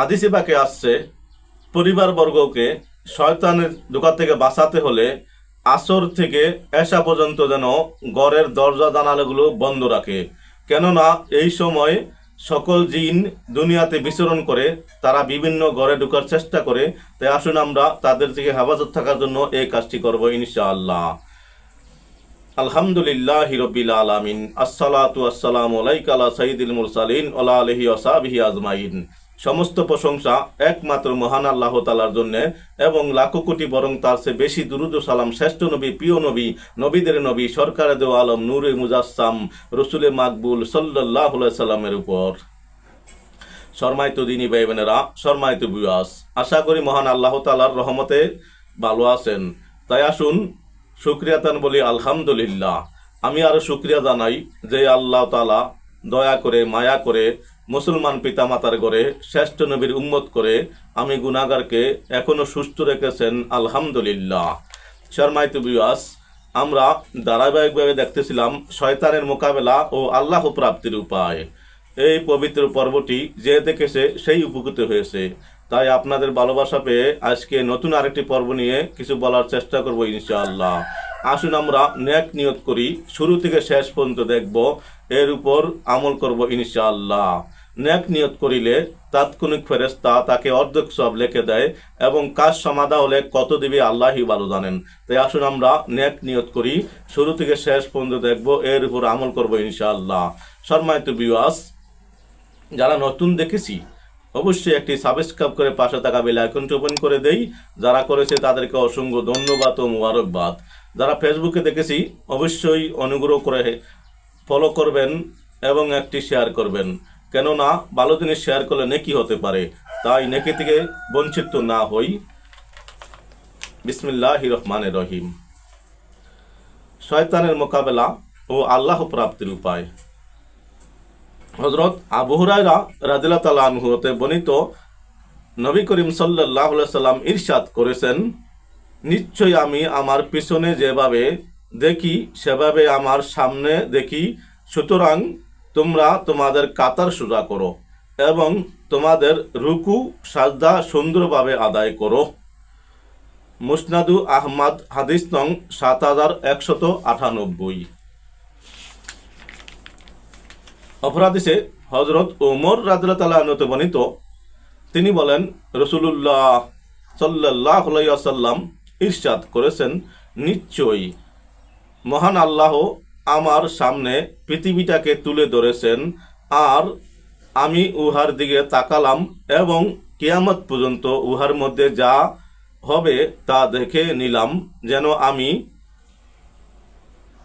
হাদিসে বাকে আসছে, পরিবারবর্গকে শয়তানের দোকান থেকে বাঁচাতে হলে আসর থেকে এসা পর্যন্ত যেন গড়ের দরজা জানালাগুলো বন্ধ রাখে। কেননা এই সময় সকল জিন দুনিয়াতে বিচরণ করে, তারা বিভিন্ন ঘরে ঢোকার চেষ্টা করে। তাই আসুন আমরা তাদের থেকে হেফাজত থাকার জন্য এই কাজটি করব ইনশাআল্লাহ। আলহামদুলিল্লাহ হিরবিল আলামিন। আসসালাতু আসসালামু আলাইকা আলা সাইয়্যিদিল মুরসালিন ওয়া আলিহি ওয়া আজমাইন। সমস্ত প্রশংসা একমাত্র মহান আল্লাহ তালার জন্য এবং লাখো কোটি বরং তার চেয়ে বেশি দুরুদ সালাম শ্রেষ্ঠ নবী, প্রিয় নবী, নবীদের নবী, সরকারে দেও আলম, নূরে মুজাসসাম, রসুলে মাকবুল সাল্লাহ সাল্লামের উপর। শর্মায়িত দিনী ভাই বোনেরা শর্মায়িত বিয়াস আশা করি মহান আল্লাহ তালার রহমতে ভালো আছেন। তাই আসুন শুক্রিয়াতান বলি আলহামদুলিল্লাহ। আমি আরও শুক্রিয়া জানাই যে আল্লাহ তালা দয়া করে, মায়া করে মুসলমান পিতামাতার ঘরে শ্রেষ্ঠ নবীর উম্মত করে আমি গুনাগারকে এখনও সুস্থ রেখেছেন, আলহামদুলিল্লাহ। শর্মায়িত বিয়াস আমরা ধারাবাহিকভাবে দেখতেছিলাম শয়তানের মোকাবেলা ও আল্লাহ প্রাপ্তির উপায়। এই পবিত্র পর্বটি যে দেখেছে সেই উপকৃত হয়েছে। তাই আপনাদের ভালোবাসা পেয়ে আজকে নতুন আরেকটি পর্ব নিয়ে কিছু বলার চেষ্টা করব ইনশাআল্লাহ। আসুন আমরা ন্যাক নিয়ত করি, শুরু থেকে শেষ পর্যন্ত দেখব, এর উপর আমল করব ইনশাআল্লাহ। ন্যাক নিয়ত করিলে তাৎক্ষণিক ফেরেস্তা তাকে অর্ধেক সব লেখে দেয় এবং কাজ সমাধা হলে কত দিবে আল্লাহই ভালো জানেন। তাই আসুন আমরা ন্যাক নিয়ত করি, শুরু থেকে শেষ পর্যন্ত দেখব, এর উপর আমল করব ইনশাআল্লাহ। শর্মায়িত বিওয়াস যারা নতুন দেখেছি, অবশ্যই একটি সাবস্ক্রাইব করে পাশে থাকা বেল আইকনটি ওপেন করে দেই। যারা করেছে তাদেরকে অসংখ্য ধন্যবাদ ও মুবারকবাদ। যারা ফেসবুকে দেখেছি, অবশ্যই অনুগ্রহ করে ফলো করবেন এবং একটি শেয়ার করবেন। কেননা ভালো জিনিস শেয়ার করলে নেকি হতে পারে, তাই নেকি থেকে বঞ্চিত না হই। বিসমিল্লাহ রহমান রহিম। শয়তানের মোকাবেলা ও আল্লাহ প্রাপ্তির উপায়। হজরত আবু হুরায়রা রাদিল্লাহ তালা আনহু হতে বর্ণিত নবী করিম সাল্লাহ সাল্লাম ইরশাদ করেছেন, নিশ্চয়ই আমি আমার পিছনে যেভাবে দেখি, সেভাবে আমার সামনে দেখি, সুতরাং তোমরা তোমাদের কাতার সোজা করো এবং তোমাদের রুকু সাজদা সুন্দরভাবে আদায় করো। মুসনাদু আহমদ, হাদিস নং সাত হাজার একশত আটানব্বই। অপরাধীসে হজরত ওমর আনতে বর্ণিত, তিনি বলেন রসুল্লাহ সাল্লাহ সাল্লাম ইরশাদ করেছেন নিশ্চয়ই। মহান আল্লাহ আমার সামনে পৃথিবীটাকে তুলে ধরেছেন আর আমি উহার দিকে তাকালাম এবং কিয়ামত পর্যন্ত উহার মধ্যে যা হবে তা দেখে নিলাম, যেন আমি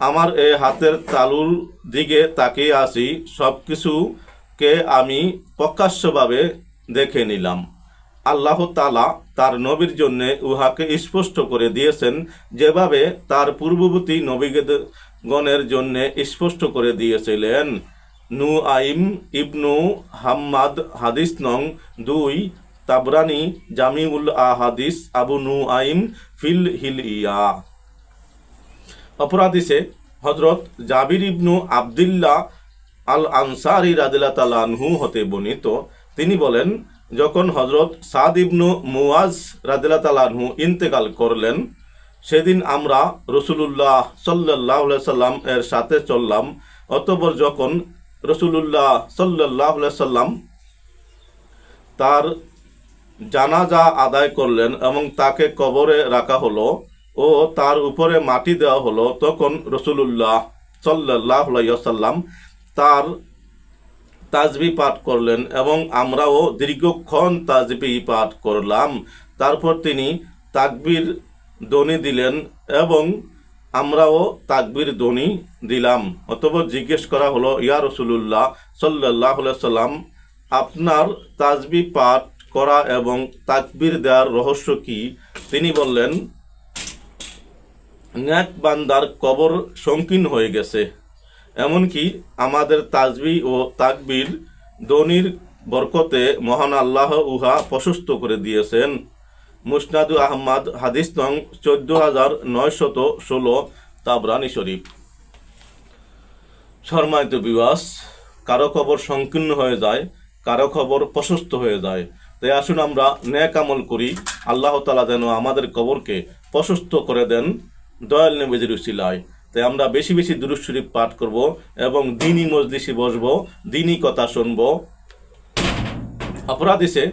আমার এই হাতের তালুর দিকে তাকিয়ে আসি সব কিছুকে আমি প্রকাশ্যভাবে দেখে নিলাম। আল্লাহ তালা তার নবীর জন্যে উহাকে স্পষ্ট করে দিয়েছেন, যেভাবে তার পূর্ববর্তী নবীগণের জন্য স্পষ্ট করে দিয়েছিলেন নু আইম ইবনু হাম্মাদ হাদিস নং দুই, তাবরানি জামিউল আহাদিস আবু নু আইম ফিল হিল ইয়া অপরাধীসে হজরত জাবির ইবনু আবদুল্লাহ আল আনসারি রাদিল্লা তালানহু হতে বর্ণিত, তিনি বলেন, যখন হজরত সাদ ইবনু মুয়াজ রাদিল্লা তালানহু ইন্তেকাল করলেন সেদিন আমরা রসুলুল্লাহ সাল্লাহ সাল্লাম এর সাথে চললাম। অতপর যখন রসুলুল্লাহ সাল্লাহ সাল্লাম তার জানাজা আদায় করলেন এবং তাকে কবরে রাখা হলো ও তার উপরে মাটি দেওয়া হলো, তখন রসুলুল্লাহ সাল্লাহ সাল্লাম তার তাজবি পাঠ করলেন এবং আমরাও দীর্ঘক্ষণ তাজবি পাঠ করলাম। তারপর তিনি তাকবির ধ্বনি দিলেন এবং আমরাও তাকবির ধ্বনি দিলাম। অতপর জিজ্ঞেস করা হলো, ইয়া রসুলুল্লাহ সাল্লাহ সাল্লাম আপনার তাজবি পাঠ করা এবং তাকবির দেওয়ার রহস্য কি? তিনি বললেন ন্যাক বান্দার কবর সংকীর্ণ হয়ে গেছে। এমনকি আমাদের তাজবি ও তাকবির দনির বরকতে মহান আল্লাহ উহা প্রশস্ত করে দিয়েছেন। মুসনাদু আহমদ, হাদিস নং চোদ্দ হাজার নয়শত ষোলো, তাবরানি শরীফ। শর্মায়িত বিবাস কারও খবর সংকীর্ণ হয়ে যায়, কারও খবর প্রশস্ত হয়ে যায়। তাই আসুন আমরা ন্যাক আমল করি, আল্লাহ তালা যেন আমাদের কবরকে প্রশস্ত করে দেন দয়াল নবীজির উসিলায়। তাই আমরা বেশি বেশি দুরুদ শরীফ পাঠ করব এবং দিনই মজলিসে বসবো, দিনই কথা শুনব। অপরাধিসে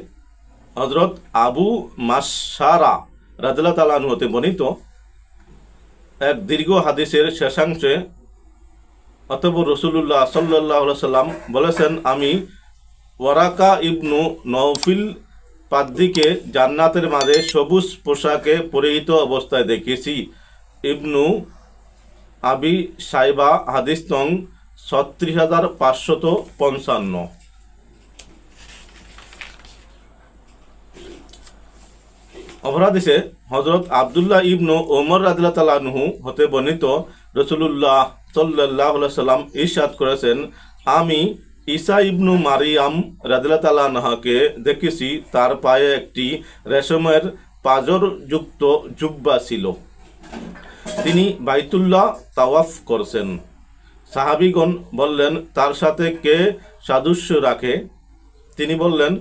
হজরত আবু মাসারা রাজলা তালান হতে বর্ণিত এক দীর্ঘ হাদিসের শেষাংশে অতব রসুল্লাহ সাল্লাহ সাল্লাম বলেছেন, আমি ওয়ারাকা ইবনু নৌফিল পাদ্দিকে জান্নাতের মাঝে সবুজ পোশাকে পরিহিত অবস্থায় দেখেছি। ইবনু আবি সাইবা হাদিস নং ছত্রিশ হাজার পাঁচশত পঞ্চান্ন। অপরাধিসে হজরত আবদুল্লাহ ইবনু ওমর রাদিল্লা তালাহু হতে বর্ণিত রসুল্লাহ সাল্লাহ সাল্লাম ইরশাদ করেছেন, আমি ঈসা ইবনু মারিয়াম রাদিল্লা তালাহাকে দেখেছি, তার পায়ে একটি রেশমের পাজর যুক্ত জুব্বা ছিল। তিনি বাইতুল্লাহ তাওয়াফ করছেন। সাহাবিগণ বললেন, তার সাথে কে সাদৃশ্য রাখে? তিনি বললেন,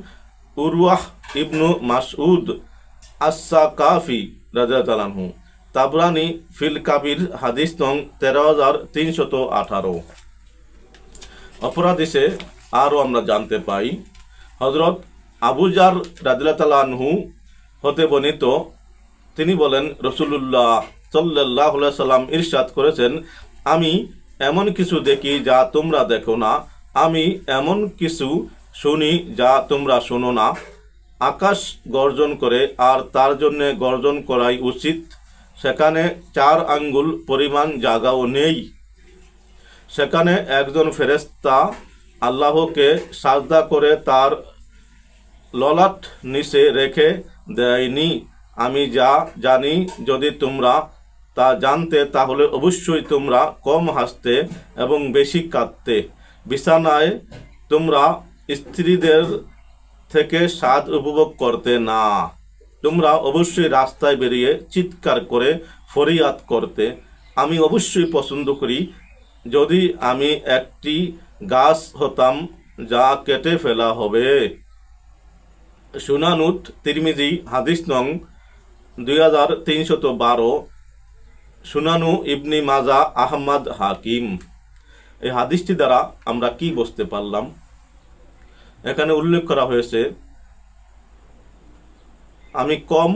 উরওয়াহ ইবনু মাসউদ আসা কাফি রাজা তালানহু তাবরানি ফিল কাবির হাদিস নং তেরো হাজার তিনশত আঠারো। অপরাধিসে আরও আমরা জানতে পাই হজরত আবুজার তালানহু হতে বর্ণিত, তিনি বলেন রসুল্লাহ সাল্লাহ সাল্লাম ইরশাদ করেছেন, আমি এমন কিছু দেখি যা তোমরা দেখো না। আমি এমন কিছু শুনি যা তোমরা শোনো না। আকাশ গর্জন করে আর তার জন্য গর্জন করাই উচিত। সেখানে চার আঙ্গুল পরিমাণ জায়গাও নেই। সেখানে একজন ফেরেস্তা আল্লাহকে সাজদা করে তার ললাট নিচে রেখে দেয়নি। আমি যা জানি, যদি তোমরা তা জানতে, তাহলে অবশ্যই তোমরা কম হাসতে এবং বেশি কাঁদতে। বিছানায় তোমরা স্ত্রীদের থেকে স্বাদ উপভোগ করতে না। তোমরা অবশ্যই রাস্তায় বেরিয়ে চিৎকার করে ফরিয়াদ করতে। আমি অবশ্যই পছন্দ করি। যদি আমি একটি গাছ হতাম যা কেটে ফেলা হবে। সুনানুত তিরমিজি, হাদিস নং দুই হাজার তিনশত বারো, সুনানু ইবনি মাজা আহমদ হাকিম। এই হাদিসটি দ্বারা আমরা কি বুঝতে পারলাম? এখানে উল্লেখ করা হয়েছে, আমি কম,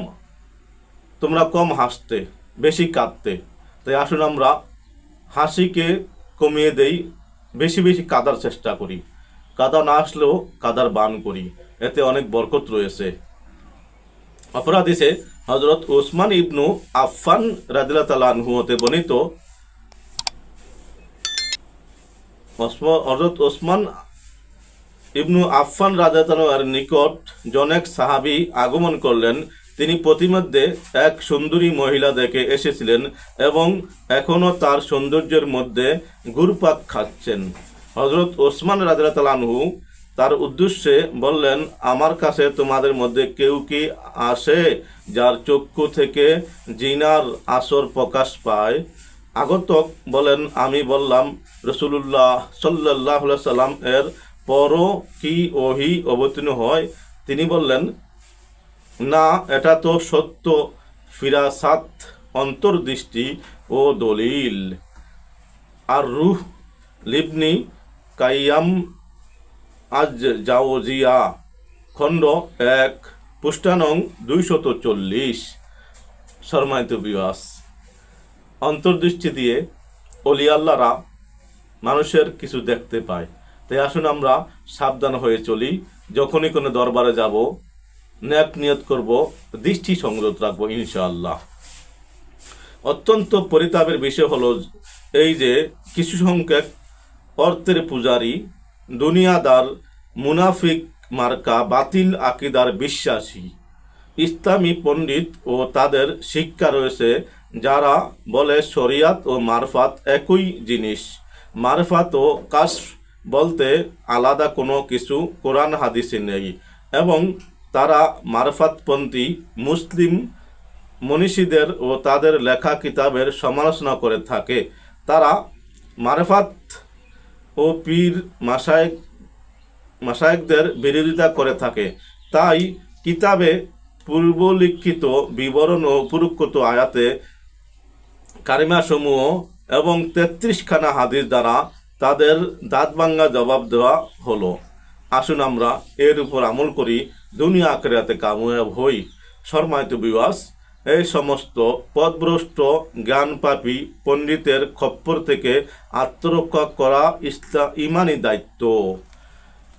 তোমরা কম হাসতে, বেশি কাঁদতে। তাই আসুন আমরা হাসিকে কমিয়ে দেই, বেশি বেশি কাদার চেষ্টা করি। কাদা না আসলেও কাদার বান করি, এতে অনেক বরকত রয়েছে। অপরাধীসে হজরত ওসমান ইবনু আফফান রাদিল্লা তালানহু হতে বর্ণিত হজরত ওসমান ইবনু আফফান রাজাতানোয়ার নিকট জনেক সাহাবি আগমন করলেন। তিনি প্রতিমধ্যে এক সুন্দরী মহিলা দেখে এসেছিলেন এবং এখনও তার সৌন্দর্যের মধ্যে ঘুরপাক খাচ্ছেন। হজরত ওসমান রাজাতালানহু তার উদ্দেশ্যে বললেন, আমার কাছে তোমাদের মধ্যে কেউ কি আসে যার চক্ষু থেকে জিনার আসর প্রকাশ পায়? আগতক বলেন, আমি বললাম রসুল্লাহ সাল্লাহ সাল্লাম এর পরও কি ওহি অবতীর্ণ হয়। তিনি বললেন, না, এটা তো সত্য। ফিরাসাত অন্তর্দৃষ্টি ও দলিল। আর রুহ লিবনি কাইয়াম আজ জাওজিয়া খণ্ড এক পুষ্টানং দুইশত চল্লিশ। শর্মায়িত বিবাস অন্তর্দৃষ্টি দিয়ে অলিয়াল্লারা মানুষের কিছু দেখতে পায়। তাই আসুন আমরা সাবধান হয়ে চলি। যখনই কোনো দরবারে যাব, ন্যাক নিয়ত করব, দৃষ্টি সংযত রাখব, ইনশাআল্লাহ। অত্যন্ত পরিতাপের বিষয় হলো এই যে কিছু সংখ্যক অর্থের পূজারী, দুনিয়াদার মুনাফিক মার্কা, বাতিল আকিদার বিশ্বাসী, ইসলামী পণ্ডিত ও তাদের শিক্ষা রয়েছে, যারা বলে শরিয়াত ও মারফাত একই জিনিস। মারফাত ও কাশ বলতে আলাদা কোনো কিছু কোরআন হাদিসে নেই এবং তারা মারফাতপন্থী, মুসলিম মনীষীদের ও তাদের লেখা কিতাবের সমালোচনা করে থাকে। তারা মারফাত ও পীর মাসায়েক মাসায়েকদের বিরোধিতা করে থাকে। তাই কিতাবে পূর্বলিখিত বিবরণ ও উপরোক্ত আয়াতে কারিমাসমূহ এবং তেত্রিশখানা হাদিস দ্বারা তাদের দাঁতভাঙ্গা জবাব দেওয়া হলো। আসুন আমরা এর উপর আমল করি, দুনিয়া আখেরাতে কাময়াব হই। শর্মায়িত বিবাস এই সমস্ত পদভ্রষ্ট, জ্ঞানপাপী পণ্ডিতের খপ্পর থেকে আত্মরক্ষা করা ইসলা, ইমানি দায়িত্ব।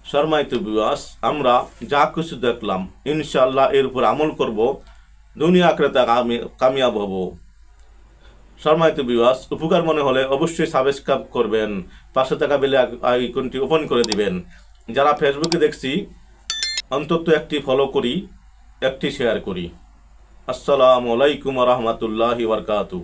শর্মায়িত বিবাস আমরা যা কিছু দেখলাম ইনশাল্লাহ এর উপর আমল করব। দুনিয়া আখেরাতে কামি- কামিয়াব হব। শর্মায়িত বিবাস উপকার মনে হলে অবশ্যই সাবস্ক্রাইব করবেন। পাশে থাকা বেলে আইকনটি ওপেন করে দিবেন। যারা ফেসবুকে দেখছি, অন্তত একটি ফলো করি, একটি শেয়ার করি। আসসালামু আলাইকুম রহমতুল্লাহি বারকাতু